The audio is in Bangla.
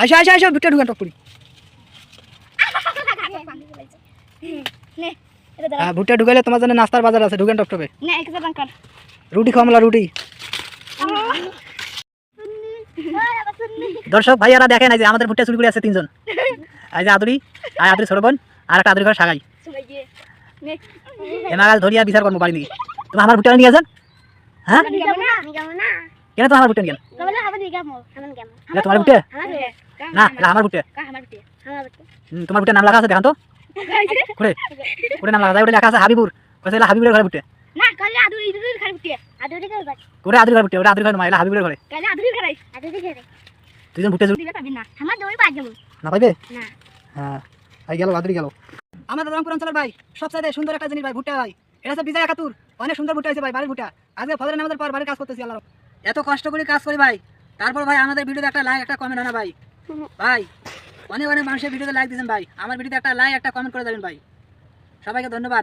আইসো আইসো আইসো ভুট্টা ঢুকান করি হ্যাঁ ভুট্টা ঢুকাইলে তোমার জন্য নাস্তার বাজার আছে ঢুকান টপ টাকা রুটি খাওয়ামলা রুটি। দর্শক ভাইয়ারা দেখেন যে আমাদের ভুট্টা চুরি করে আছে তিনজন। এই যে আদুরি আর আদুরি ছোট বোন আর একটা আদুরি ঘর সাগাই। এনাগাল ধরিয়া বিচার করব বাড়ি নিয়ে। তুমি আমার ভুট্টা নিয়ে যান হ্যাঁ? কেন তো আমার যাব এটা তোমার আমার না এটা আমার ভুট্টা কা আমার বিটি বিটি। তোমার ভুট্টার নাম লাগা আছে দেখান তো করে করে নাম লেখা যায় ওটা লেখা আছে হাবিবুর কইছে এটা হাবিবুরের ঘরে ভুট্টা না কালে আদুরি ইদুরি খাই বিটি আদুরি খাই বাট করে ঘরে ভুট্টা ওটা আদুরি ঘরে নয় এটা হাবিবুরের ঘরে কালে আদুরি খাই আদুরি খাই দুজন ভুট্টা চুরি দিবে পাবি না আমার দই পাই যাব না পাইবে না। হ্যাঁ এই গেল আদুরি গেল। আমাদের রংপুর অঞ্চলের ভাই সবচাইতে সুন্দর একটা জিনিস ভাই ভুট্টা ভাই এটা হচ্ছে বিজয় একাতুর অনেক সুন্দর ভুট্টা হয়েছে ভাই বাড়ির ভুট্টা আজকে ফজরের নামাজের পর বাড়ির কাজ করতেছি আল্লাহ এত কষ্ট করে কাজ করি ভাই। তারপর ভাই আমাদের ভিডিওতে একটা লাইক একটা কমেন্ট আনা ভাই। ভাই, অনেক অনেক মানুষের ভিডিওতে লাইক দিয়েছেন ভাই। আমার ভিডিওতে একটা লাইক একটা কমেন্ট করে দেবেন ভাই। সবাইকে ধন্যবাদ।